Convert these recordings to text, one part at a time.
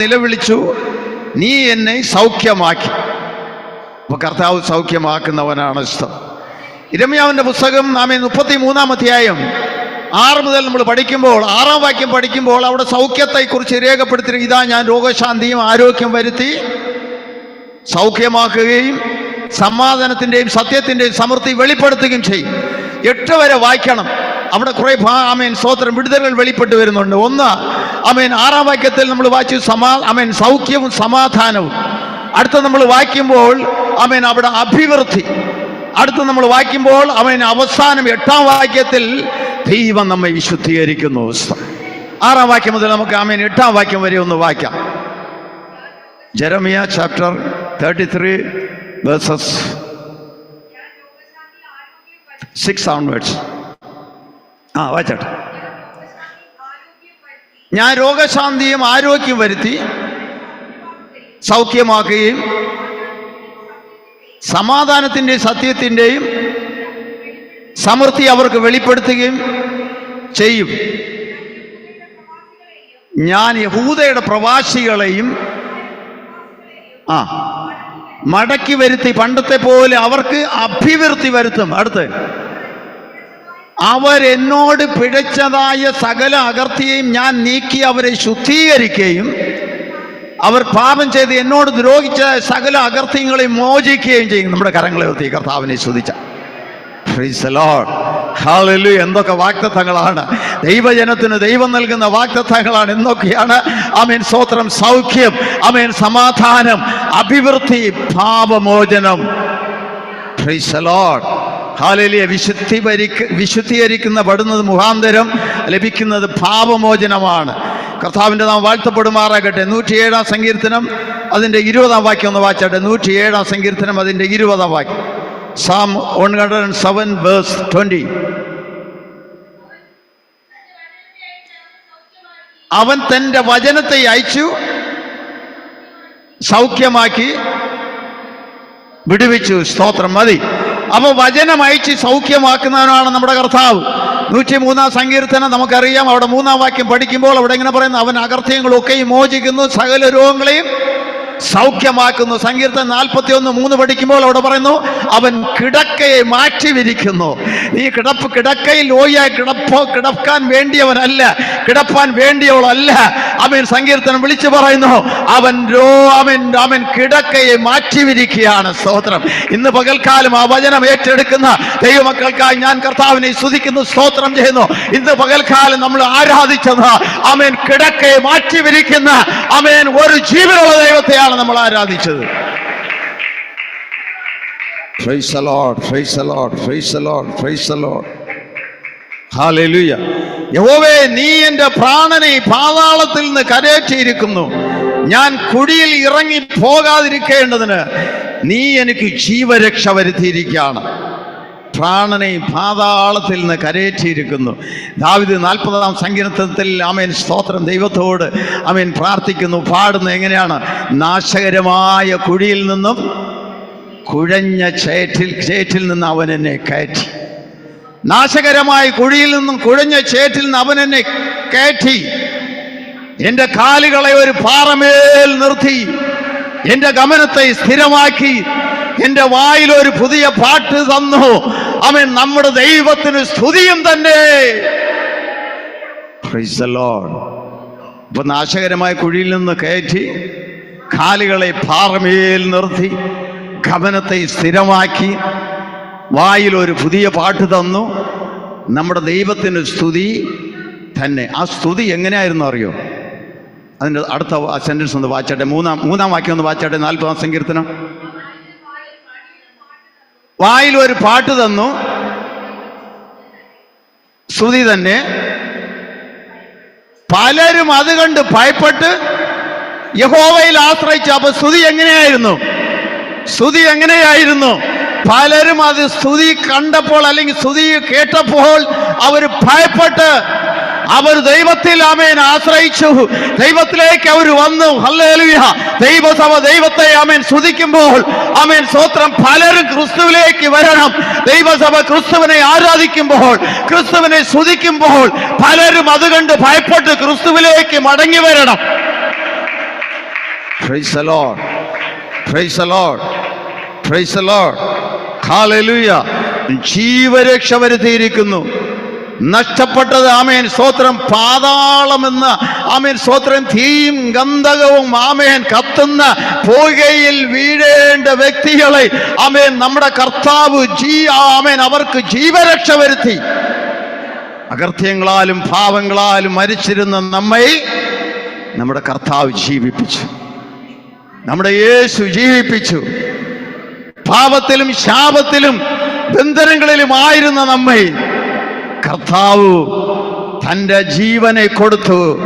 നിലവിളിച്ചു നീ എന്നെ സൗഖ്യമാക്കി. അപ്പൊ കർത്താവ് സൗഖ്യമാക്കുന്നവനാണ് ഇഷ്ടം. ഇരമ്യാവിന്റെ പുസ്തകം നാം മുപ്പത്തി മൂന്നാം അധ്യായം ആറ് മുതൽ നമ്മൾ പഠിക്കുമ്പോൾ ആറാം വാക്യം പഠിക്കുമ്പോൾ അവിടെ സൗഖ്യത്തെക്കുറിച്ച് രേഖപ്പെടുത്തി ഇതാ ഞാൻ രോഗശാന്തിയും ആരോഗ്യം വരുത്തി സൗഖ്യമാക്കുകയും സമാധാനത്തിന്റെയും സത്യത്തിന്റെയും സമൃദ്ധി വെളിപ്പെടുത്തുകയും ചെയ്യും. എട്ട് വരെ വായിക്കണം. അവിടെ കുറെ ആമേൻ സ്തോത്രം വിടുതലുകൾ വെളിപ്പെട്ട് വരുന്നുണ്ട്. ഒന്ന് അമേൻ ആറാം വാക്യത്തിൽ നമ്മൾ വായിച്ചു സമാ അമേൻ സൗഖ്യവും സമാധാനവും. അടുത്ത നമ്മൾ വായിക്കുമ്പോൾ അമേൻ അവിടെ അഭിവൃദ്ധി. അടുത്ത നമ്മൾ വായിക്കുമ്പോൾ അവൻ അവസാനം എട്ടാം വാക്യത്തിൽ ദൈവം നമ്മെ വിശുദ്ധീകരിക്കുന്നു. ആറാം വാക്യം മുതൽ നമുക്ക് അമേൻ എട്ടാം വാക്യം വരെ ഒന്ന് വായിക്കാം. Jeremiah chapter thirty three verses six onwards. ആ വായിച്ചോട്ടെ. ഞാൻ രോഗശാന്തിയും ആരോഗ്യം വരുത്തി സൗഖ്യമാക്കുകയും സമാധാനത്തിന്റെയും സത്യത്തിന്റെയും സമൃദ്ധി അവർക്ക് വെളിപ്പെടുത്തുകയും ചെയ്യും. ഞാൻ യഹൂദയുടെ പ്രവാസികളെയും ആ മടക്കി വരുത്തി. പണ്ടത്തെ പോലെ അവർക്ക് അഭിവൃദ്ധി വരുത്തും. അടുത്ത്. അവരെന്നോട് പിഴച്ചതായ സകല അകർത്തിയെയും ഞാൻ നീക്കി അവരെ ശുദ്ധീകരിക്കുകയും അവർ പാപം ചെയ്ത് എന്നോട് ദ്രോഹിച്ച സകല അകർത്യങ്ങളെയും മോചിക്കുകയും ചെയ്യും. നമ്മുടെ കരങ്ങളെ ഉയർത്തി കർത്താവിനെ ശുദ്ധിച്ച എന്തൊക്കെ വാക്തത്വങ്ങളാണ്. ദൈവജനത്തിന് ദൈവം നൽകുന്ന വാക്തത്വങ്ങളാണ്. എന്തൊക്കെയാണ് അമീൻ സ്വോത്രം സൗഖ്യം അമീൻ സമാധാനം അഭിവൃദ്ധി പാപമോചനം. ഹാലലിയ വിശുദ്ധി ഭരിക്ക വിശുദ്ധീകരിക്കുന്ന പെടുന്നത് മുഖാന്തരം ലഭിക്കുന്നത് പാപമോചനമാണ്. കർത്താവിന്റെ നാം വാഴ്ത്തപ്പെടുമാറാകട്ടെ. നൂറ്റിയേഴാം സങ്കീർത്തനം അതിന്റെ ഇരുപതാം വാക്യം ഒന്ന് വായിച്ചാട്ടെ. നൂറ്റിയേഴാം സങ്കീർത്തനം അതിന്റെ ഇരുപതാം വാക്യം. Psalm one hundred and seven verse twenty അവൻ തന്റെ വചനത്തെ അയച്ചു സൗഖ്യമാക്കി വിടുവിച്ചു. സ്തോത്രം. മതി. അപ്പൊ വചനം അയച്ച് സൗഖ്യമാക്കുന്നവനാണ് നമ്മുടെ കർത്താവ്. നൂറ്റി മൂന്നാം സങ്കീർത്തനം നമുക്കറിയാം. അവിടെ മൂന്നാം വാക്യം പഠിക്കുമ്പോൾ അവിടെ ഇങ്ങനെ പറയുന്നു അവൻ അകർത്ഥ്യങ്ങളൊക്കെയും മോചിക്കുന്നു സകല രോഗങ്ങളെയും സൗഖ്യമാക്കുന്നു. സങ്കീർത്തൻ നാൽപ്പത്തി ഒന്ന് മൂന്ന് പഠിക്കുമ്പോൾ അവിടെ പറയുന്നു അവൻ കിടക്കയെ മാറ്റി വിരിക്കുന്നു നീ കിടപ്പ് കിടക്കയിൽ ഓയായി കിടപ്പോ കിടക്കാൻ വേണ്ടിയവനല്ല കിടപ്പാൻ വേണ്ടിയവളല്ല. അവൻ സങ്കീർത്തനം വിളിച്ചു പറയുന്നു അവൻ രോ അവൻ അവൻ കിടക്കയെ മാറ്റി വിരിക്കുകയാണ് സ്തോത്രം. ഇന്ന് പകൽക്കാലം ആ വചനം ഏറ്റെടുക്കുന്ന ദൈവമക്കൾക്കായി ഞാൻ കർത്താവിനെ സ്തുതിക്കുന്നു സ്തോത്രം ചെയ്യുന്നു. ഇന്ന് പകൽക്കാലം നമ്മൾ ആരാധിച്ചത് അവൻ കിടക്കയെ മാറ്റി വിരിക്കുന്ന അവൻ ഒരു ജീവനുള്ള ദൈവത്തെയാണ്. നമ്മൾ ആരാധിച്ചത്. യഹോവേ നീ എന്റെ പ്രാണനെ പാതാളത്തിൽ നിന്ന് കരയറ്റിയിരിക്കുന്നു. ഞാൻ കുഴിയിൽ ഇറങ്ങി പോകാതിരിക്കേണ്ടതിന് നീ എനിക്ക് ജീവരക്ഷ വരുത്തിയിരിക്കുകയാണ്. പ്രാണനെ പാതാളത്തിൽ നിന്ന് കരയേറ്റിയിരിക്കുന്നു. ദാവിദ് നാൽപ്പതാം സങ്കീർത്തനത്തിൽ അമേൻ സ്തോത്രം ദൈവത്തോട് അമേൻ പ്രാർത്ഥിക്കുന്നു. പാടുന്നു എങ്ങനെയാണ്? നാശകരമായ കുഴിയിൽ നിന്നും കുഴഞ്ഞ ചേറ്റിൽ ചേറ്റിൽ നിന്ന് അവൻ എന്നെ കയറ്റി. നാശകരമായ കുഴിയിൽ നിന്നും കുഴഞ്ഞ ചേറ്റിൽ നിന്ന് അവൻ എന്നെ കയറ്റി. എന്റെ കാലുകളെ ഒരു പാറമേൽ നിർത്തി. എന്റെ ഗമനത്തെ സ്ഥിരമാക്കി. എന്റെ വായിൽ ഒരു പുതിയ പാട്ട് തന്നു. അവൻ നമ്മുടെ ദൈവത്തിന് സ്തുതിയും തന്നെ. ഇപ്പൊ നാശകരമായ കുഴിയിൽ നിന്ന് കയറ്റി കാലുകളെ പാറമേൽ നിർത്തി ഗമനത്തെ സ്ഥിരമാക്കി വായിൽ ഒരു പുതിയ പാട്ട് തന്നു. നമ്മുടെ ദൈവത്തിന് സ്തുതി തന്നെ. ആ സ്തുതി എങ്ങനെയായിരുന്നു അറിയോ? അതിന്റെ അടുത്ത സെന്റൻസ് ഒന്ന് വാച്ചാട്ടെ മൂന്നാം മൂന്നാം വാക്യം ഒന്ന് വാച്ചാട്ടെ നാൽപ്പതാം സങ്കീർത്തനം. വായിൽ ഒരു പാട്ട് തന്നു. ശ്രുതി തന്നെ. പലരും അത് കണ്ട് ഭയപ്പെട്ട് യഹോവയിൽ ആശ്രയിച്ചു. അപ്പൊ സ്തുതി എങ്ങനെയായിരുന്നു? സ്തുതി എങ്ങനെയായിരുന്നു? പലരും അത് സ്തുതി കണ്ടപ്പോൾ അല്ലെങ്കിൽ സ്തുതി കേട്ടപ്പോൾ അവർ ഭയപ്പെട്ട് അവർ ദൈവത്തിൽ അമേൻ ആശ്രയിച്ചു. ദൈവത്തിലേക്ക് അവർ വന്നു. ഹല്ലേലൂയ. ദൈവസഭ ദൈവത്തെ അമേൻ സ്തുതിക്കുമ്പോൾ അമേൻ സ്വത്രം പലരും ക്രിസ്തുവിലേക്ക് വരണം. ദൈവസഭ ക്രിസ്തുവിനെ ആരാധിക്കുമ്പോൾ ക്രിസ്തുവിനെ സ്തുതിക്കുമ്പോൾ പലരും അത് കണ്ട് ഭയപ്പെട്ട് ക്രിസ്തുവിലേക്ക് മടങ്ങി വരണം. Praise the Lord. Praise the Lord. Praise the Lord. ജീവരക്ഷ വരുത്തിയിരിക്കുന്നു. നഷ്ടപ്പെട്ടത്. ആമേൻ. സ്തോത്രം. പാതാളമെന്ന് ആമേൻ സ്തോത്രം. തീയും ഗന്ധകവും ആമേൻ കത്തുന്ന പുകയിൽ വീഴേണ്ട വ്യക്തികളെ ആമേൻ നമ്മുടെ കർത്താവ് ജീ ആമേൻ അവർക്ക് ജീവരക്ഷ വരുത്തി. അകർത്യങ്ങളാലും ഭാവങ്ങളാലും മരിച്ചിരുന്ന നമ്മെ നമ്മുടെ കർത്താവ് ജീവിപ്പിച്ചു. നമ്മുടെ യേശു ജീവിപ്പിച്ചു. പാപത്തിലും ശാപത്തിലും ബന്ധനങ്ങളിലുമായിരുന്ന നമ്മെ കർത്താവ് തന്റെ ജീവനെ കൊടുത്തു.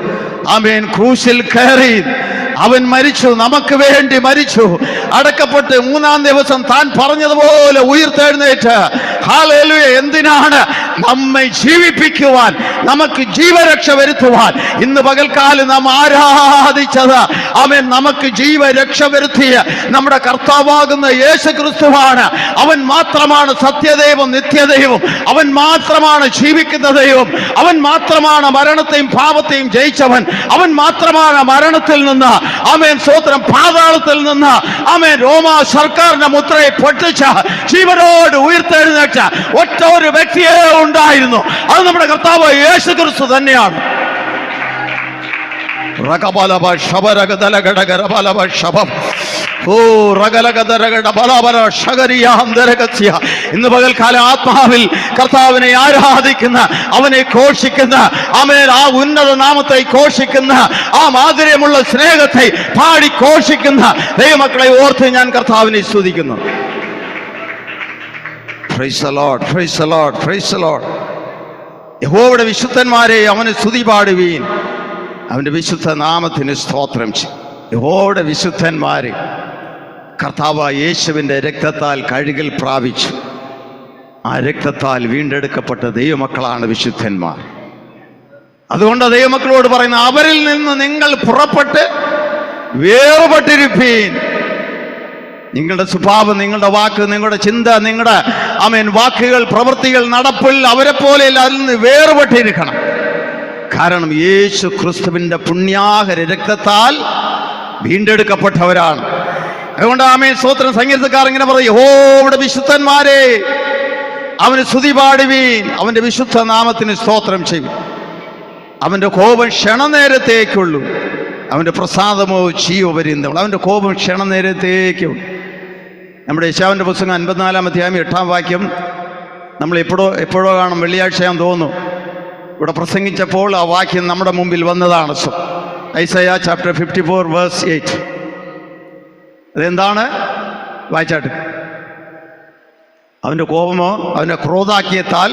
ആമേൻ ക്രൂശിൽ കയറി. അവൻ മരിച്ചു. നമുക്ക് വേണ്ടി മരിച്ചു. അടക്കപ്പെട്ട് മൂന്നാം ദിവസം താൻ പറഞ്ഞതുപോലെ ഉയർത്തെഴുന്നേറ്റ്. ഹാലേലുയ. എന്തിനാണ് നമ്മെ ജീവിപ്പിക്കുവാൻ നമുക്ക് ജീവരക്ഷ വരുത്തുവാൻ. ഇന്ന് പകൽക്കാലം നാം ആരാധിച്ചത്. അവൻ നമുക്ക് ജീവരക്ഷ വരുത്തിയ നമ്മുടെ കർത്താവാകുന്ന യേശു ക്രിസ്തുവാണ് അവൻ മാത്രമാണ് സത്യദൈവം നിത്യദൈവം. അവൻ മാത്രമാണ് ജീവിക്കുന്ന ദൈവം. അവൻ മാത്രമാണ് മരണത്തെയും പാപത്തെയും ജയിച്ചവൻ. അവൻ മാത്രമാണ് മരണത്തിൽ നിന്ന് ആമേൻ സ്വോത്രം പാതാളത്തിൽ നിന്ന് ആമേൻ റോമ സർക്കാരിന്റെ മുദ്രയെ പൊട്ടിച്ച ജീവനോട് ഉയർത്തെഴുന്നേറ്റ ഒറ്റ ഒരു വ്യക്തിയേ ഉണ്ടായിരുന്നു അത് നമ്മുടെ കർത്താവ് യേശു ക്രിസ്തു തന്നെയാണ്. ഓ. ഇന്ന് പകൽക്കാല ആത്മാവിൽ കർത്താവിനെ ആരാധിക്കുന്ന അവനെ ഘോഷിക്കുന്ന അവൻ ആ ഉന്നത നാമത്തെ ഘോഷിക്കുന്ന ആ മാധുര്യമുള്ള സ്നേഹത്തെ പാടി ഘോഷിക്കുന്ന ദൈവമക്കളെ ഓർത്ത് ഞാൻ കർത്താവിനെ സ്തുതിക്കുന്നു യഹോവയുടെ വിശുദ്ധന്മാരെ അവന് സ്തുതി പാടുവീൻ. അവന്റെ വിശുദ്ധ നാമത്തിന് സ്തോത്രം ചെയ്യും യഹോവയുടെ വിശുദ്ധന്മാരെ കർത്താവ് യേശുവിന്റെ രക്തത്താൽ കഴുകിൽ പ്രാപിച്ചു. ആ രക്തത്താൽ വീണ്ടെടുക്കപ്പെട്ട ദൈവമക്കളാണ് വിശുദ്ധന്മാർ. അതുകൊണ്ട് ദൈവമക്കളോട് പറയുന്ന അവരിൽ നിന്ന് നിങ്ങൾ പുറപ്പെട്ട് വേർപെട്ടിരിപ്പീൻ. നിങ്ങളുടെ സ്വഭാവം നിങ്ങളുടെ വാക്ക് നിങ്ങളുടെ ചിന്ത നിങ്ങളുടെ അമേൻ വാക്കുകൾ പ്രവൃത്തികൾ നടപ്പിൽ അവരെ പോലെ അതിൽ നിന്ന് വേർപെട്ടിരിക്കണം. കാരണം യേശു ക്രിസ്തുവിന്റെ പുണ്യാഹര രക്തത്താൽ വീണ്ടെടുക്കപ്പെട്ടവരാണ്. അതുകൊണ്ട് ആമേ സ്വോത്രം സംഗീതക്കാർ ഇങ്ങനെ പറയും ഓ ഇവിടെ വിശുദ്ധന്മാരെ അവന് സ്തുതി പാടുവീൻ അവന്റെ വിശുദ്ധ നാമത്തിന് സ്തോത്രം ചെയ്യും. അവന്റെ കോപം ക്ഷണനേരത്തേക്കുള്ളൂ. അവന്റെ പ്രസാദമോ ചീയോ വരുന്നവൾ അവന്റെ കോപം ക്ഷണനേരത്തേക്കുള്ളൂ. നമ്മുടെ യശാവിന്റെ പുസ്തകം അൻപത്തിനാലാം അധ്യായം എട്ടാം വാക്യം നമ്മൾ എപ്പോഴോ എപ്പോഴോ കാണും വെള്ളിയാഴ്ചയാൻ തോന്നുന്നു. ഇവിടെ പ്രസംഗിച്ചപ്പോൾ ആ വാക്യം നമ്മുടെ മുമ്പിൽ വന്നതാണ്. Isaiah chapter fifty four verse eight അതെന്താണ്? വായിച്ചാട്ട്. അവന്റെ കോപമോ അവന്റെ ക്രോധാക്കിയത്താൽ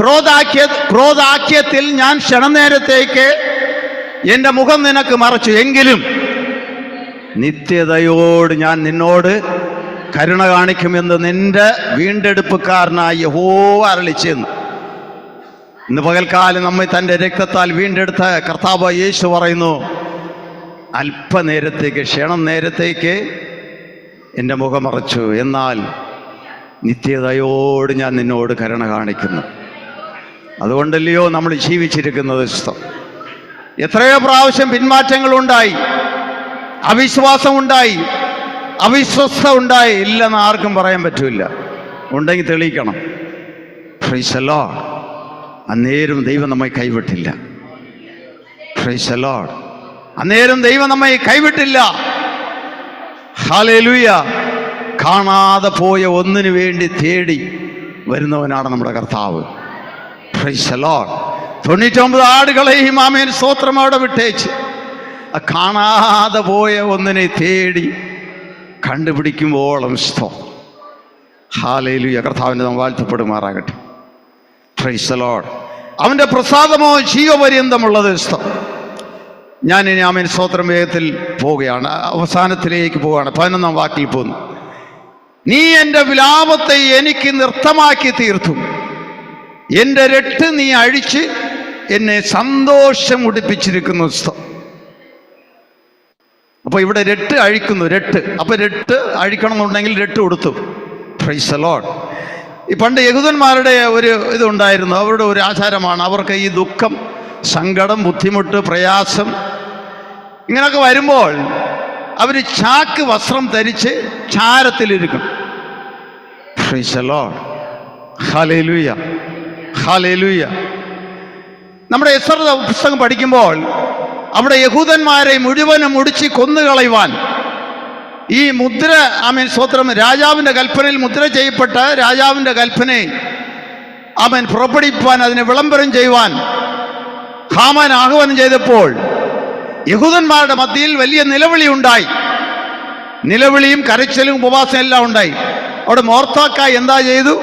ക്രോധാക്കിയ ക്രോധാക്യത്തിൽ ഞാൻ ക്ഷണനേരത്തേക്ക് എന്റെ മുഖം നിനക്ക് മറച്ചു. എങ്കിലും നിത്യതയോട് ഞാൻ നിന്നോട് കരുണ കാണിക്കുമെന്ന് നിന്റെ വീണ്ടെടുപ്പുകാരനായ യഹോ അരളിച്ചെന്ന്. ഇന്ന് പകൽക്കാലം നമ്മെ തന്റെ രക്തത്താൽ വീണ്ടെടുത്ത കർത്താവ് യേശു പറയുന്നു അല്പനേരത്തേക്ക് ക്ഷണം നേരത്തേക്ക് എന്റെ മുഖമറച്ചു എന്നാൽ നിത്യതയോട് ഞാൻ നിന്നോട് കരുണ കാണിക്കുന്നു. അതുകൊണ്ടല്ലയോ നമ്മൾ ജീവിച്ചിരിക്കുന്നത് എത്രയോ പ്രാവശ്യം പിന്മാറ്റങ്ങളുണ്ടായി. അവിശ്വാസം ഉണ്ടായി അവിശ്വസ്ത ഉണ്ടായി ഇല്ലെന്ന് ആർക്കും പറയാൻ പറ്റില്ല ഉണ്ടെങ്കിൽ തെളിയിക്കണം. ഫ്രൈസലോ അന്നേരം ദൈവം നമ്മെ കൈവിട്ടില്ല. ഫ്രൈസലോ അന്നേരം ദൈവം നമ്മെ കൈവിട്ടില്ല. ഹാലേലൂയ കാണാതെ പോയ ഒന്നിനു വേണ്ടി തേടി വരുന്നവനാണ് നമ്മുടെ കർത്താവ്. ഫ്രൈസലോ തൊണ്ണൂറ്റൊമ്പത് ആടുകളെയും ആമേൻ സ്തോത്രം അവിടെ വിട്ടേച്ച്. കാണാതെ പോയ ഒന്നിനെ തേടി കണ്ടുപിടിക്കുമ്പോളം ഇഷ്ടം. ഹാലയിലു യകർത്താവിന്റെ നാം വാഴ്ത്തപ്പെടുമാറാകട്ടെ. പ്രൈസ് ലോഡ് അവന്റെ പ്രസാദമോ ജീവപര്യന്തമുള്ളത് ഇഷ്ടം. ഞാൻ ഇനി ആമേൻ സ്തോത്രം വേഗത്തിൽ പോവുകയാണ്. അവസാനത്തിലേക്ക് പോവുകയാണ്. പതിനൊന്നാം വാക്കിൽ പോകുന്നു നീ എന്റെ വിലാപത്തെ എനിക്ക് നൃത്തമാക്കി തീർത്തു. എന്റെ രട്ട് നീ അഴിച്ച് എന്നെ സന്തോഷം ഉടിപ്പിച്ചിരിക്കുന്നു സ്തോ അപ്പോൾ ഇവിടെ രട്ട് അഴിക്കുന്നു രട്ട്. അപ്പോൾ രട്ട് അഴിക്കണം എന്നുണ്ടെങ്കിൽ രട്ട് കൊടുത്തു പ്രൈസ് ഈ പണ്ട് യഹൂദന്മാരുടെ ഒരു ഇതുണ്ടായിരുന്നു അവരുടെ ഒരു ആചാരമാണ് അവർക്ക് ഈ ദുഃഖം സങ്കടം ബുദ്ധിമുട്ട് പ്രയാസം ഇങ്ങനെയൊക്കെ വരുമ്പോൾ അവർ ചാക്ക് വസ്ത്രം ധരിച്ച് ചാരത്തിലിരിക്കും. ഹാലേലൂയ ഹാലേലൂയ നമ്മുടെ എസ്ര പുസ്തകം പഠിക്കുമ്പോൾ അവിടെ യഹൂദന്മാരെ മുഴുവനും മുടിച്ച് കൊന്നുകളയുവാൻ ഈ മുദ്ര ആമേൻ സ്വത്രം രാജാവിന്റെ കൽപ്പനയിൽ മുദ്ര ചെയ്യപ്പെട്ട രാജാവിന്റെ കൽപ്പനയെ അവൻ പുറപ്പെടുവിപ്പാൻ അതിനെ വിളംബരം ചെയ്യുവാൻ ഹാമാൻ ആഹ്വാനം ചെയ്തപ്പോൾ യഹൂദന്മാരുടെ മധ്യയിൽ വലിയ നിലവിളി ഉണ്ടായി. നിലവിളിയും കരച്ചിലും ഉപവാസം എല്ലാം ഉണ്ടായി. അവിടെ മോർത്താക്കായി എന്താ ചെയ്തു?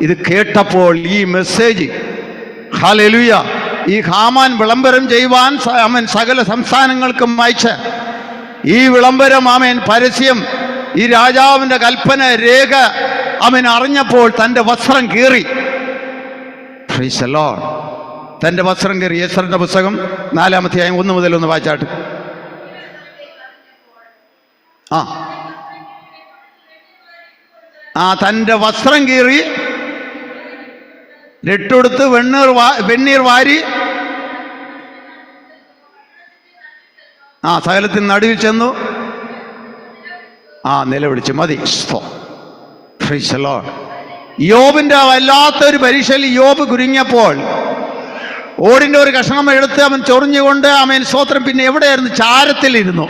ഇത് കേട്ടപ്പോൾ ഈ മെസ്സേജ് ഹാലെലുയ ഈ ഹാമാൻ വിളംബരം ചെയ്യുവാൻ അമൻ അവൻ സകല സംസ്ഥാനങ്ങൾക്കും അയച്ച് ഈ വിളംബരം അവൻ പരസ്യം ഈ രാജാവിന്റെ കൽപ്പന രേഖ അവൻ അറിഞ്ഞപ്പോൾ തന്റെ വസ്ത്രം കീറി. തന്റെ വസ്ത്രം കീറി. യേസറിന്റെ പുസ്തകം നാലാമത്തെ ആയി ഒന്ന് മുതൽ ഒന്ന് വായിച്ചാട്ട് ആ. ആ തന്റെ വസ്ത്രം കീറി രട്ടെടുത്ത് വെണ്ണീർ വാ വെണ്ണീർ വാരി ആ സകലത്തിന് നടുവിൽ ചെന്നു. ആ നിലവിളിച്ച് മതി. യോബിന്റെ വല്ലാത്തൊരു പരീക്ഷയിൽ യോബ് കുരുങ്ങിയപ്പോൾ ഓടിന്റെ ഒരു കഷണം എടുത്ത് അവൻ ചൊറിഞ്ഞുകൊണ്ട് അവൻ സ്വോത്രം പിന്നെ എവിടെയായിരുന്നു? ചാരത്തിലിരുന്നു.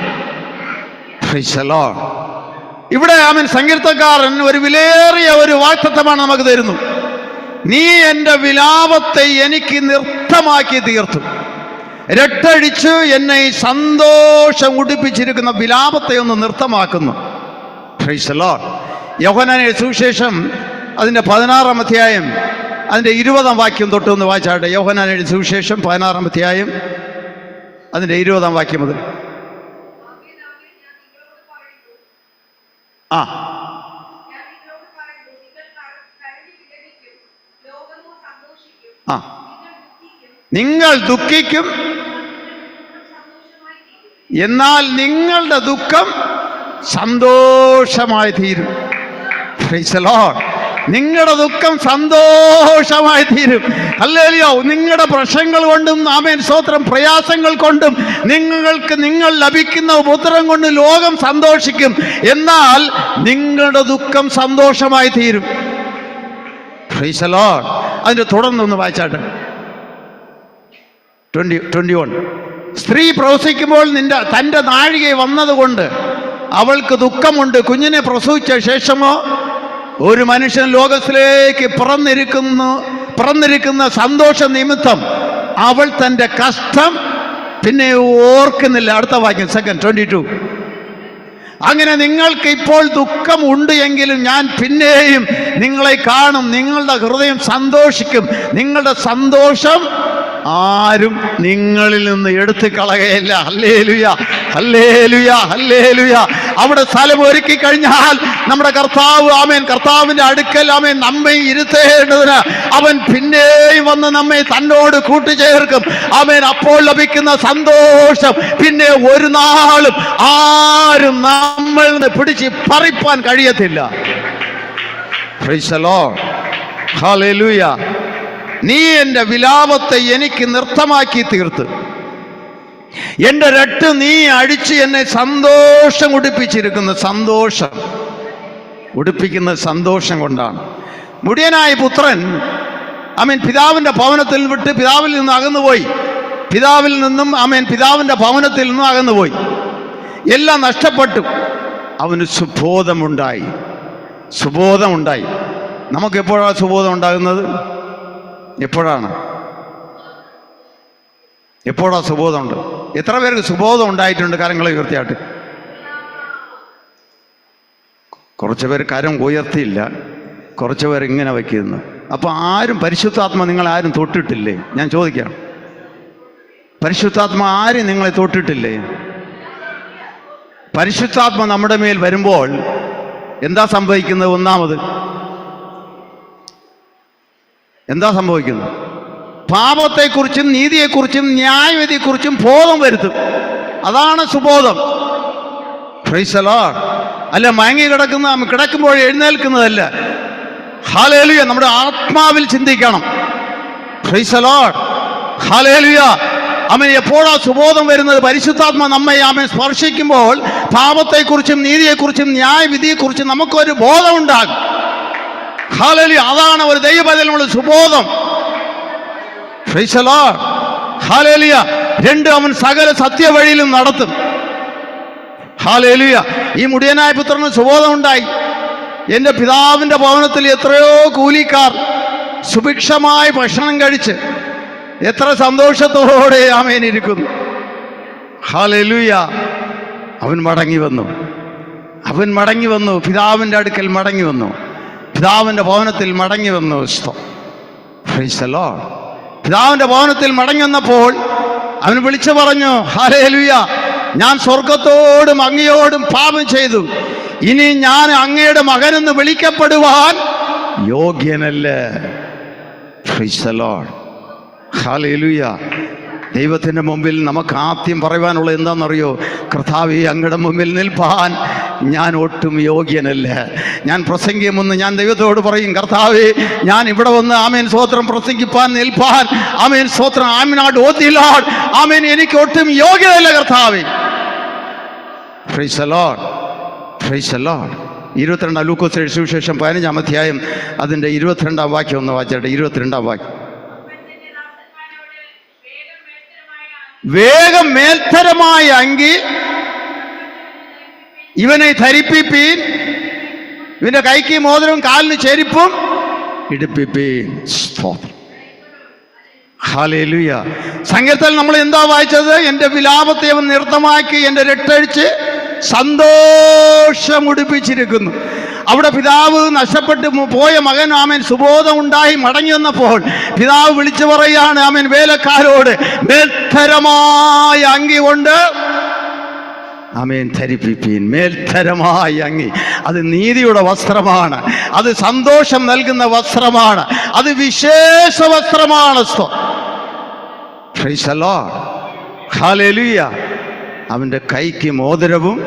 ഇവിടെ അവൻ സങ്കീർത്തക്കാരൻ ഒരു വിലേറിയ ഒരു വാക്തത്വമാണ് നമുക്ക് തരുന്നു. നീ എന്റെ വിലാപത്തെ എനിക്ക് നൃത്തമാക്കി തീർത്തു. രട്ടടിച്ച് എന്നെ സന്തോഷം ഉടിപ്പിച്ചിരിക്കുന്ന വിലാപത്തെ ഒന്ന് നൃത്തമാക്കുന്നു. യോഹനാനെ സുവിശേഷം അതിന്റെ പതിനാറാം അധ്യായം അതിന്റെ ഇരുപതാം വാക്യം തൊട്ട് ഒന്ന് വായിച്ചാട്ടെ. യോഹനാനയുടെ സുവിശേഷം പതിനാറാം അധ്യായം അതിന്റെ ഇരുപതാം വാക്യം മുതൽ. ആ. ആ. നിങ്ങൾ ദുഃഖിക്കും നിങ്ങൾ ദുഃഖിക്കും സന്തോഷമായി തീരും എന്നാൽ നിങ്ങളുടെ ദുഃഖം സന്തോഷമായി തീരും. നിങ്ങളുടെ ദുഃഖം സന്തോഷമായി തീരും. അല്ലല്ലയോ നിങ്ങളുടെ പ്രശ്നങ്ങൾ കൊണ്ടും ആമേൻ സ്വത്രം പ്രയാസങ്ങൾ കൊണ്ടും നിങ്ങൾക്ക് നിങ്ങൾ ലഭിക്കുന്ന ഉപദ്രവം കൊണ്ട് ലോകം സന്തോഷിക്കും. എന്നാൽ നിങ്ങളുടെ ദുഃഖം സന്തോഷമായി തീരും. അതിന്റെ തുടർന്നൊന്ന് വായിച്ചാട്ടെ. ട്വന്റി ട്വന്റി വൺ സ്ത്രീ പ്രവസിക്കുമ്പോൾ നിന്റെ തന്റെ നാഴിക വന്നതുകൊണ്ട് അവൾക്ക് ദുഃഖമുണ്ട്. കുഞ്ഞിനെ പ്രസവിച്ച ശേഷമോ ഒരു മനുഷ്യൻ ലോകത്തിലേക്ക് പിറന്നിരിക്കുന്നു പിറന്നിരിക്കുന്ന സന്തോഷ നിമിത്തം അവൾ തന്റെ കഷ്ടം പിന്നെ ഓർക്കുന്നില്ല. അടുത്ത വാക്യം സെക്കൻഡ് ട്വന്റി ടു അങ്ങനെ നിങ്ങൾക്ക് ഇപ്പോൾ ദുഃഖമുണ്ട് എങ്കിലും ഞാൻ പിന്നെയും നിങ്ങളെ കാണും. നിങ്ങളുടെ ഹൃദയം സന്തോഷിക്കും. നിങ്ങളുടെ സന്തോഷം ആരും നിങ്ങളിൽ നിന്ന് എടുത്തു കളകയില്ല അല്ലേലുയ അല്ലേലുയ അല്ലേലുയ അവിടെ സ്ഥലം ഒരുക്കി കഴിഞ്ഞാൽ നമ്മുടെ കർത്താവ് ആമേൻ. കർത്താവിന്റെ അടുക്കൽ ആമേൻ നമ്മെ ഇരുത്തേണ്ടതിന് അവൻ പിന്നെയും വന്ന് നമ്മെ തന്നോട് കൂട്ടിച്ചേർക്കും ആമേൻ അപ്പോൾ ലഭിക്കുന്ന സന്തോഷം. പിന്നെ ഒരു നാളും ആരും നമ്മൾ പിടിച്ച് പറിപ്പാൻ കഴിയത്തില്ല. Hallelujah. നീ എന്റെ വിലാപത്തെ എനിക്ക് നൃത്തമാക്കി തീർത്ത്. എന്റെ രട്ട് നീ അഴിച്ച് എന്നെ സന്തോഷം ഉടുപ്പിച്ചിരിക്കുന്ന. സന്തോഷം. ഉടുപ്പിക്കുന്ന സന്തോഷം കൊണ്ടാണ്. മുടിയനായ പുത്രൻ അമീൻ പിതാവിന്റെ ഭവനത്തിൽ വിട്ട് പിതാവിൽ നിന്ന് അകന്നുപോയി. പിതാവിൽ നിന്നും അമീൻ പിതാവിന്റെ ഭവനത്തിൽ നിന്നും അകന്നുപോയി. എല്ലാം നഷ്ടപ്പെട്ടു. അവന് സുബോധമുണ്ടായി. സുബോധമുണ്ടായി. നമുക്കെപ്പോഴാണ് സുബോധം ഉണ്ടാകുന്നത്? എപ്പോഴാണ്? എപ്പോഴാ സുബോധമുണ്ട് എത്ര പേർക്ക് സുബോധം ഉണ്ടായിട്ടുണ്ട്? കാര്യങ്ങൾ ഉയർത്തിയായിട്ട് കുറച്ച് പേര് കരം ഉയർത്തിയില്ല. കുറച്ച് പേർ ഇങ്ങനെ വയ്ക്കുന്നു അപ്പോൾ ആരും പരിശുദ്ധാത്മ നിങ്ങൾ ആരും തൊട്ടിട്ടില്ലേ? ഞാൻ ചോദിക്കാം പരിശുദ്ധാത്മ ആരും നിങ്ങളെ തൊട്ടിട്ടില്ലേ? പരിശുദ്ധാത്മ നമ്മുടെ മേൽ വരുമ്പോൾ എന്താ സംഭവിക്കുന്നത്? ഒന്നാമത് എന്താ സംഭവിക്കുന്നത്? പാപത്തെക്കുറിച്ചും നീതിയെക്കുറിച്ചും ന്യായവിധിയെക്കുറിച്ചും ബോധം വരുത്തും. അതാണ് സുബോധം. Lord. അല്ല മയങ്ങി കിടക്കുന്ന കിടക്കുമ്പോൾ എഴുന്നേൽക്കുന്നതല്ല. ഹാലേലുയ നമ്മുടെ ആത്മാവിൽ ചിന്തിക്കണം. Lord. ഹാലേലുയ അവൻ എപ്പോഴാ സുബോധം വരുന്നത്? പരിശുദ്ധാത്മ നമ്മെ അവൻ സ്പർശിക്കുമ്പോൾ പാപത്തെക്കുറിച്ചും നീതിയെക്കുറിച്ചും ന്യായവിധിയെക്കുറിച്ചും നമുക്കൊരു ബോധമുണ്ടാകും. ദൈവബദലുള്ള സുബോധം. Praise the Lord. ഹാലേലിയ. രണ്ട് അവൻ സകല സത്യവഴിയിലും നടത്തും. ഹാലേലിയ. ഈ മുടിയനായ പുത്രന് സുബോധം ഉണ്ടായി. എന്റെ പിതാവിന്റെ ഭവനത്തിൽ എത്രയോ കൂലിക്കാർ സുഭിക്ഷമായി ഭക്ഷണം കഴിച്ച് എത്ര സന്തോഷത്തോടെ ആമേനിരിക്കുന്നു ഹാലേലുയ. അവൻ മടങ്ങി വന്നു. അവൻ മടങ്ങി വന്നു. പിതാവിന്റെ അടുക്കൽ മടങ്ങി വന്നു. പിതാവിന്റെ ഭവനത്തിൽ മടങ്ങി വന്നു Praise the പിതാവിന്റെ ഭവനത്തിൽ മടങ്ങി വന്നപ്പോൾ അവൻ വിളിച്ചു പറഞ്ഞു ഹാലേലുയ ഞാൻ സ്വർഗത്തോടും അങ്ങയോടും പാപം ചെയ്തു. ഇനി ഞാൻ അങ്ങയുടെ മകനെന്ന് വിളിക്കപ്പെടുവാൻ യോഗ്യനല്ലേ. ഹാലേലുയ ദൈവത്തിന്റെ മുമ്പിൽ നമുക്ക് ആദ്യം പറയുവാനുള്ളത് എന്താണെന്നറിയോ? കർത്താവ് അങ്ങയുടെ മുമ്പിൽ നിൽപ്പാൻ ഞാൻ ഒട്ടും യോഗ്യനല്ല. ഞാൻ പ്രസംഗിക്കുമെന്ന് ഞാൻ ദൈവത്തോട് പറയും കർത്താവ് ഞാൻ ഇവിടെ വന്ന് ആമേൻ സ്വോത്രം പ്രസംഗിപ്പാൻ നിൽപ്പാൻ. ആമേൻ സ്വോത്രം ആമിനാട് ഓത്തിലാട് ആമേൻ എനിക്ക് ഒട്ടും യോഗ്യതയല്ല കർത്താവ്. ഫ്രൈസ് ലോഡ് ഫ്രൈസ് ലോഡ് ഇരുപത്തിരണ്ടാം ലൂക്കോസ് സുവിശേഷം പതിനഞ്ചാം അധ്യായം അതിന്റെ ഇരുപത്തിരണ്ടാം വാക്യം ഒന്ന് വായിച്ചേട്ടെ. ഇരുപത്തിരണ്ടാം വാക്യം. വേഗം മേൽത്തരമായ അങ്കി ഇവനെ ധരിപ്പിപ്പീൻ. ഇവന്റെ കൈക്ക് മോതിരവും കാലിന് ചെരിപ്പും ഇടിപ്പിപ്പീൻ. സങ്കീർത്തൽ നമ്മൾ എന്താ വായിച്ചത്? എന്റെ വിലാപത്തെ അവൻ നിർത്തമാക്കി എന്റെ രട്ടഴിച്ച് സന്തോഷം ഉടുപ്പിച്ചിരിക്കുന്നു. അവിടെ പിതാവ് നഷ്ടപ്പെട്ട് പോയ മകൻ ആമൻ സുബോധം ഉണ്ടായി മടങ്ങി വന്നപ്പോൾ പിതാവ് വിളിച്ചു പറയാണ് ആമൻ വേലക്കാരോട് മേൽത്തരമായ അങ്കി കൊണ്ട് ആമേൻ. ധരിപ്പിപ്പീൻ. മേൽത്തരമായി അങ്ങി. അത് നീതിയുടെ വസ്ത്രമാണ്. അത് സന്തോഷം നൽകുന്ന വസ്ത്രമാണ്. അത് വിശേഷ വസ്ത്രമാണ്. അവന്റെ കൈക്ക് മോതിരവും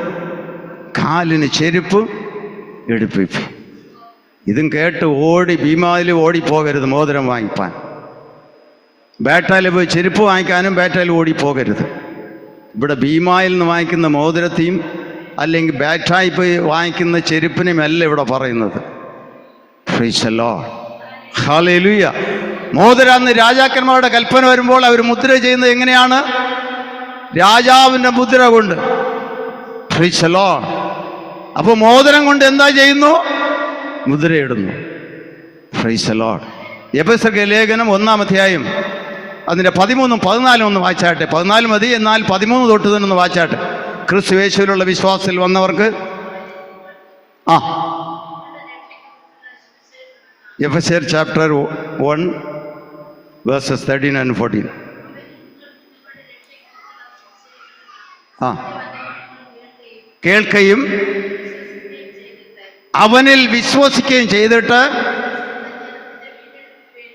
കാലിന് ചെരുപ്പും എടുപ്പിപ്പി ഇതും കേട്ട് ഓടി ഭീമാവിൽ ഓടിപ്പോകരുത് മോതിരം വാങ്ങിപ്പാൻ. ബേട്ടായിൽ പോയി ചെരുപ്പ് വാങ്ങിക്കാനും ബേട്ടായിൽ ഓടിപ്പോകരുത്. ഇവിടെ ഭീമായിൽ നിന്ന് വാങ്ങിക്കുന്ന മോതിരത്തെയും അല്ലെങ്കിൽ ബാറ്റായി പോയി വാങ്ങിക്കുന്ന ചെരുപ്പിനെയും അല്ല ഇവിടെ പറയുന്നത്. മോതിര അന്ന് രാജാക്കന്മാരുടെ കൽപ്പന വരുമ്പോൾ അവർ മുദ്ര ചെയ്യുന്നത് എങ്ങനെയാണ്? രാജാവിന്റെ മുദ്ര കൊണ്ട്. ഫ്രീസലോ അപ്പോൾ മോതിരം കൊണ്ട് എന്താ ചെയ്യുന്നു? മുദ്രയിടുന്നു. ഫ്രീസലോ എബസർഗ ലേഖനം ഒന്നാം അധ്യായം അതിന്റെ പതിമൂന്നും പതിനാലും ഒന്ന് വായിച്ചാട്ടെ. പതിനാല് മതി എന്നാൽ പതിമൂന്ന് തൊട്ട് തന്നെ ഒന്ന് വായിച്ചാട്ടെ. ക്രിസ്തു യേശുവിലുള്ള വിശ്വാസത്തിൽ വന്നവർക്ക് ആ. F Ephesians chapter one verses thirteen and fourteen ആ. കേൾക്കുകയും അവനിൽ വിശ്വസിക്കുകയും ചെയ്തിട്ട്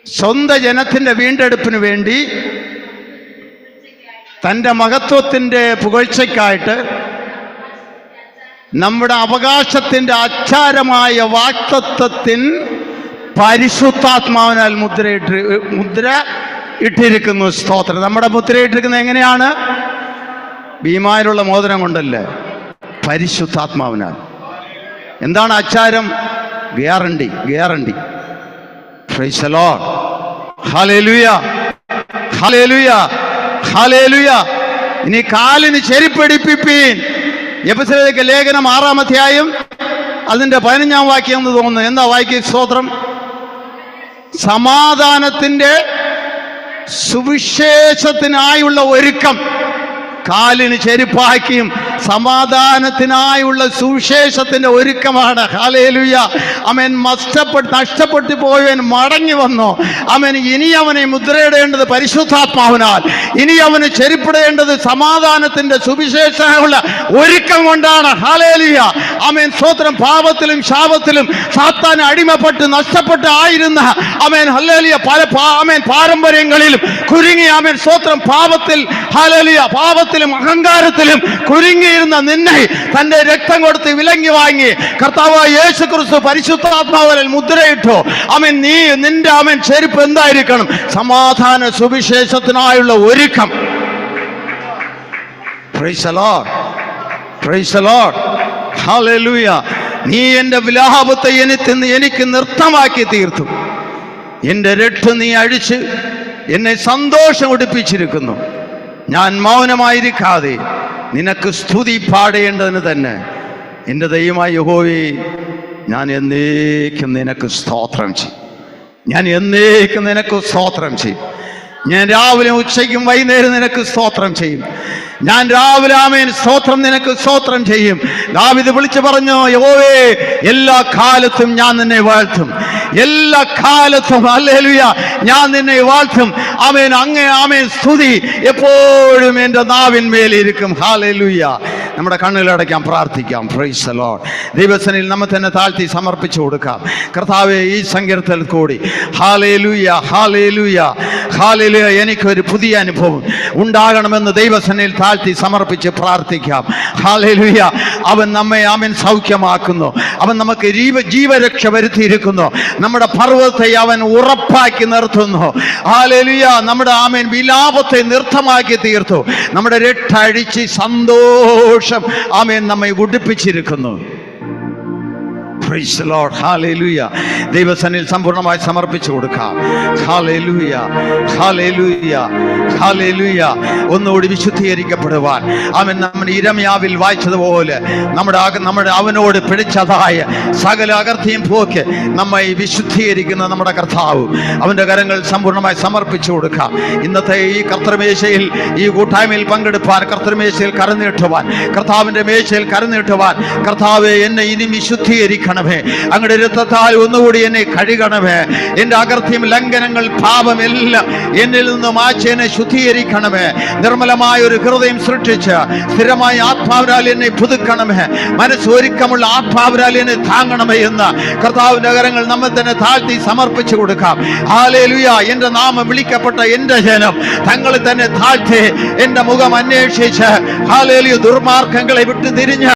സ്വന്തം ജനത്തിന്റെ വീണ്ടെടുപ്പിന് വേണ്ടി തന്റെ മഹത്വത്തിന്റെ പുകഴ്ചയ്ക്കായിട്ട് നമ്മുടെ അവകാശത്തിന്റെ അച്ചാരമായ വാക്തത്വത്തിൻ പരിശുദ്ധാത്മാവിനാൽ മുദ്രയിട്ട് മുദ്ര ഇട്ടിരിക്കുന്നു സ്തോത്രം. നമ്മുടെ മുദ്രയിട്ടിരിക്കുന്നത് എങ്ങനെയാണ്? ഭീമായിലുള്ള മോദനം കൊണ്ടല്ലേ? പരിശുദ്ധാത്മാവിനാൽ. എന്താണ് അച്ചാരം? Guarantee guarantee. ഫ്രൈസലോ hallelujah hallelujah hallelujah ഇനി കാലിന് ചെരിപ്പടിപ്പിപ്പീൻ എപ്പിസോഡിലേക്ക് ലേഖനം ആറാം അധ്യായം അതിന്റെ പതിനഞ്ചാം വാക്യം എന്ന് തോന്നുന്നു. എന്താ വായിക്കുക സ്തോത്രം? സമാധാനത്തിന്റെ സുവിശേഷത്തിനായുള്ള ഒരുക്കം കാലിന് ചെരുപ്പാക്കിയും സമാധാനത്തിനായുള്ള സുവിശേഷത്തിന്റെ ഒരുക്കമാണ്. ഹാലേലുയ അവൻ നഷ്ടപ്പെട്ട് നഷ്ടപ്പെട്ടു പോയവൻ മടങ്ങി വന്നു. അവൻ ഇനി അവനെ മുദ്രയിടേണ്ടത് പരിശുദ്ധാത്മാവിനാൽ. ഇനി അവന് ചെരുപ്പിടേണ്ടത് സമാധാനത്തിന്റെ സുവിശേഷമുള്ള ഒരുക്കം കൊണ്ടാണ്. ഹാലേലുയ അവൻ സ്വത്രം പാപത്തിലും ശാപത്തിലും സാത്താൻ അടിമപ്പെട്ട് നഷ്ടപ്പെട്ട് ആയിരുന്ന അവൻ ഹല്ലേലിയ പല അവൻ പാരമ്പര്യങ്ങളിലും കുരുങ്ങി അവൻ സ്വത്രം പാപത്തിൽ ഹലലിയ പാപത്തിലും അഹങ്കാരത്തിലും കുരുങ്ങിയിരുന്ന നിന്നെ തന്റെ രക്തം കൊടുത്ത് വിലങ്ങി വാങ്ങി കർത്താവ് യേശു ക്രിസ്തു പരിശുദ്ധാത്മാവനിൽ മുദ്രയിട്ടു. അവൻ നീ നിന്റെ അവൻ ചെരുപ്പ് എന്തായിരിക്കണം? സമാധാന സുവിശേഷത്തിനായുള്ള ഒരുക്കം. നീ എന്റെ വിലാപത്തെ എനിക്ക് എനിക്ക് നൃത്തമാക്കി തീർത്തു. എന്റെ രട്ട് നീ അഴിച്ച് എന്നെ സന്തോഷം ഉടുപ്പിച്ചിരിക്കുന്നു. ഞാൻ മൗനമായിരിക്കാതെ നിനക്ക് സ്തുതി പാടേണ്ടതിന് തന്നെ. എന്റെ ദൈവമായ യഹോവേ ഞാൻ എന്നേക്കും നിനക്ക് സ്തോത്രം ചെയ്യും. ഞാൻ എന്നേക്കും നിനക്ക് സ്തോത്രം ചെയ്യും. ഞാൻ രാവിലെ ഉച്ചയ്ക്കും വൈകുന്നേരം നിനക്ക് സ്തോത്രം ചെയ്യും. ഞാൻ രാവിലെ ആമേൻ സ്തോത്രം നിനക്ക് സ്തോത്രം ചെയ്യും. ദാവിദ് വിളിച്ചു പറഞ്ഞു യോവേ എല്ലാ കാലത്തും ഞാൻ നിന്നെ വാഴ്ത്തും. എല്ലാ കാലത്തും അല്ലേലുയ ഞാൻ നിന്നെ വാഴ്ത്തും. ആമേൻ അങ്ങേ ആമേൻ സ്തുതി. എപ്പോഴും എന്റെ നാവിന്മേലിരിക്കും ഹാലേലുയ നമ്മുടെ കണ്ണുകളടയ്ക്കാം പ്രാർത്ഥിക്കാം. പ്രൈസ് അലോൺ ദൈവസനിൽ നമ്മെ തന്നെ താഴ്ത്തി സമർപ്പിച്ചു കൊടുക്കാം. കർത്താവെ ഈ സങ്കീർത്തൽ കൂടി ഹാലേലുയ ഹാലേലുയ ഹാലേലുയ എനിക്കൊരു പുതിയ അനുഭവം ഉണ്ടാകണമെന്ന് ദൈവസനയിൽ താഴ്ത്തി സമർപ്പിച്ച് പ്രാർത്ഥിക്കാം. ഹാലിലുയ അവൻ നമ്മെ അവൻ സൗഖ്യമാക്കുന്നു. അവൻ നമുക്ക് ജീവ ജീവരക്ഷ വരുത്തിയിരിക്കുന്നു. നമ്മുടെ പർവതത്തെ അവൻ ഉറപ്പാക്കി നിർത്തുന്നു. ഹാലലിയ നമ്മുടെ ആമേൻ വിലാപത്തെ നിർത്തമാക്കി തീർത്തു. നമ്മുടെ രട്ടഴിച്ച് സന്തോഷം ആമേൻ നമ്മെ ഉടുപ്പിച്ചിരിക്കുന്നു. The Lord. Hallelujah. ദൈവസനിൽ സമ്പൂർണമായി സമർപ്പിച്ചു കൊടുക്കാം. ഹാലേലൂയ ഹാലേലൂയ ഹാലേലൂയ ഒന്നുകൂടി വിശുദ്ധീകരിക്കപ്പെടുവാൻ. അവൻ നമ്മുടെ ഇരമ്യാവിൽ വായിച്ചതുപോലെ നമ്മുടെ നമ്മുടെ അവനോട് പിടിച്ചതായ സകല അകർത്തിയും പോക്ക് നമ്മെ വിശുദ്ധീകരിക്കുന്ന നമ്മുടെ കർത്താവ് അവന്റെ കരങ്ങൾ സമ്പൂർണമായി സമർപ്പിച്ചു കൊടുക്കാം. ഇന്നത്തെ ഈ കർത്തൃമേശയിൽ ഈ കൂട്ടായ്മയിൽ പങ്കെടുപ്പാൻ കർത്തൃമേശയിൽ കരനീട്ടുവാൻ കർത്താവിന്റെ മേശയിൽ കരനീട്ടുവാൻ കർത്താവ് എന്നെ ഇനി വിശുദ്ധീകരിക്കണമേ അങ്ങയുടെ രക്തത്താൽ ഒന്നുകൂടി എന്നെ കഴുകണമേ. എന്റെ അകർത്ഥ്യം ലംഘനങ്ങൾ പാപമെല്ലാം എന്നിൽ നിന്ന് മാച്ചേനെ ശുദ്ധീകരിക്കണമേ. നിർമ്മലമായ ഒരു ഹൃദയം സൃഷ്ടിച്ച് സ്ഥിരമായ ആത്മാവിനാൽ എന്നെ പുതുക്കണമേ. മനസ്സൊരുക്കമുള്ള ആത്മാവിനാൽ എന്നെ താങ്ങണമേ എന്ന് കർത്താവ് നഗരങ്ങൾ നമ്മെ തന്നെ താഴ്ത്തി സമർപ്പിച്ചു കൊടുക്കാം. ഹാലേലുയ എന്റെ നാമം വിളിക്കപ്പെട്ട എന്റെ ജനം തങ്ങളെ തന്നെ താഴ്ത്തി എന്റെ മുഖം അന്വേഷിച്ച് ഹാലേലിയ ദുർമാർഗങ്ങളെ വിട്ടു തിരിഞ്ഞ്